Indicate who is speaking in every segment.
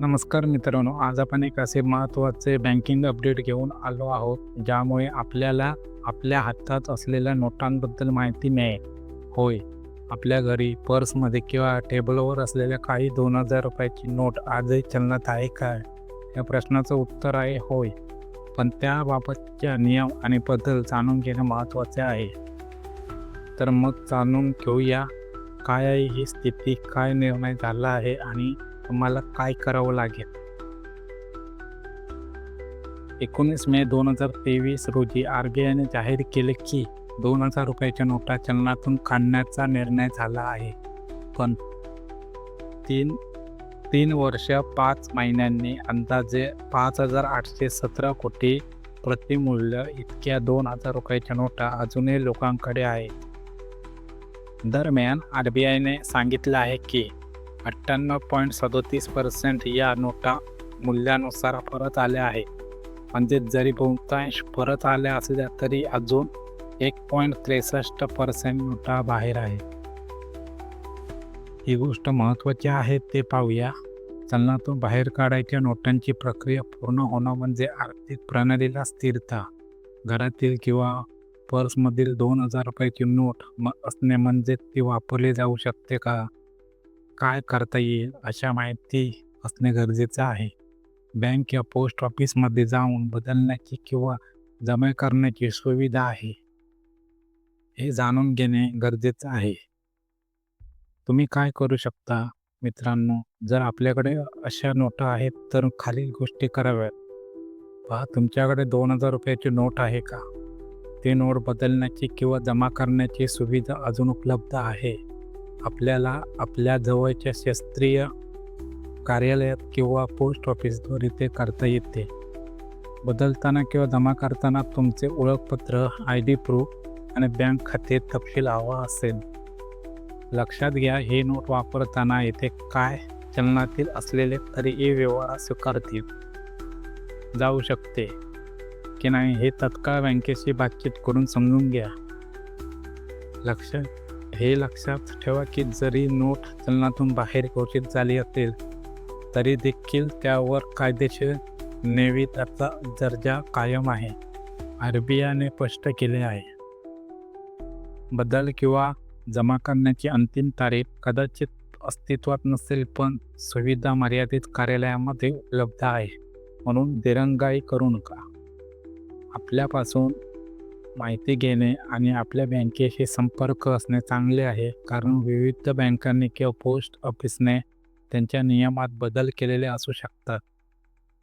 Speaker 1: नमस्कार मित्रांनो आज आपण एक असे महत्त्वाचे बँकिंग अपडेट घेऊन आलो आहोत ज्यामुळे आपल्याला आपल्या हातात असलेल्या नोटांबद्दल माहिती मिळेल. होय आपल्या घरी पर्समध्ये किंवा टेबलवर असलेल्या काही दोन हजार रुपयाची नोट आजही चलनात आहे का? या प्रश्नाचं उत्तर आहे होय पण त्याबाबतच्या नियम आणि बदल जाणून घेणे महत्त्वाचे आहे. तर मग जाणून घेऊया काय आहे ही स्थिती काय निर्णय झाला आहे आणि तुम्हाला काय करावं लागेल? एकोणीस मे दोन हजार तेवीस रोजी आर बी आयने जाहीर केले की दोन हजार रुपयाच्या नोटा चलनातून काढण्याचा निर्णय झाला आहे. पण तीन तीन वर्ष पाच महिन्यांनी अंदाजे पाच हजार आठशे सतरा कोटी प्रतिमूल्य इतक्या दोन हजार रुपयाच्या नोटा अजूनही लोकांकडे आहेत. दरम्यान आर बी आयने सांगितलं आहे की अठ्ठ्याण्णव पॉईंट सदोतीस पर्सेंट या नोटा मूल्यानुसार परत आल्या आहे म्हणजे जरी बहुतांश परत आल्या असल्या तरी अजून एक पॉईंट त्रेसष्ट पर्सेंट नोटा बाहेर आहे ही गोष्ट महत्त्वाची आहे ते पाहूया. चलनातून बाहेर काढायच्या नोटांची प्रक्रिया पूर्ण होणं म्हणजे आर्थिक प्रणालीला स्थिरता. घरातील किंवा पर्समधील दोन हजार रुपयाची नोट म असणे म्हणजे ती वापरली जाऊ शकते का? काय करता येईल अशा माहिती असणे गरजेचं आहे. बँक किंवा पोस्ट ऑफिसमध्ये जाऊन बदलण्याची किंवा जमा करण्याची सुविधा आहे. हे जाणून घेणे गरजेचं आहे. तुम्ही काय करू शकता? मित्रांनो जर आपल्याकडे अशा नोटा आहेत तर खालील गोष्टी कराव्यात. पहा तुमच्याकडे दोन हजार रुपयाची नोट आहे का? ते नोट बदलण्याची किंवा जमा करण्याची सुविधा अजून उपलब्ध आहे. आपल्याला आपल्या जवळच्या शास्त्रीय कार्यालयात किंवा पोस्ट ऑफिसद्वारे ते करता येते. बदलताना किंवा जमा करताना तुमचे ओळखपत्र आय डी प्रूफ आणि बँक खाते तपशील हवा असेल. लक्षात घ्या हे नोट वापरताना येथे काय चलनातील असलेले तरी व्यवहार स्वीकारतील. जाऊ शकते. की नाही हे तत्काळ बँकेशी बातचीत करून समजून घ्या. लक्ष हे लक्षात ठेवा की जरी नोट चलनातून बाहेर घोषित झाली असेल तरी देखील त्यावर कायदेशीर नेविताचा दर्जा कायम आहे. आर बी आयने स्पष्ट केले आहे. बदल किंवा जमा करण्याची अंतिम तारीख कदाचित अस्तित्वात नसेल पण सुविधा मर्यादित कार्यालयामध्ये उपलब्ध आहे. म्हणून दिरंगाई करू नका. आपल्यापासून माहिती घेणे आणि आपल्या बँकेशी संपर्क असणे चांगले आहे. कारण विविध बँकांनी किंवा पोस्ट ऑफिसने त्यांच्या नियमात बदल केलेले असू शकतात.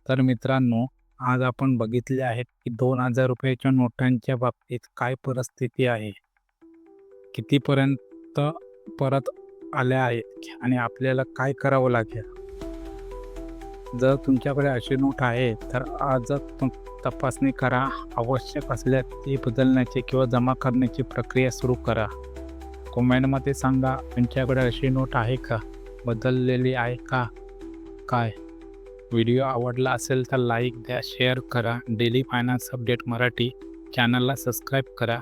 Speaker 1: तर मित्रांनो आज आपण बघितले आहेत की दोन हजार रुपयाच्या नोटांच्या बाबतीत काय परिस्थिती आहे. कितीपर्यंत परत आल्या आहेत आणि आपल्याला काय करावं लागेल? जर तुमच्याकडे अशी नोट आहे तर आजच तुम तपासणी करा. आवश्यक असल्यास ती बदलण्याची किंवा जमा करण्याची प्रक्रिया सुरू करा. कमेंटमध्ये सांगा तुमच्याकडे अशी नोट आहे का? बदललेली आहे का? काय? व्हिडिओ आवडला असेल तर लाईक द्या शेअर करा. डेली फायनान्स अपडेट मराठी चॅनलला सबस्क्राईब करा.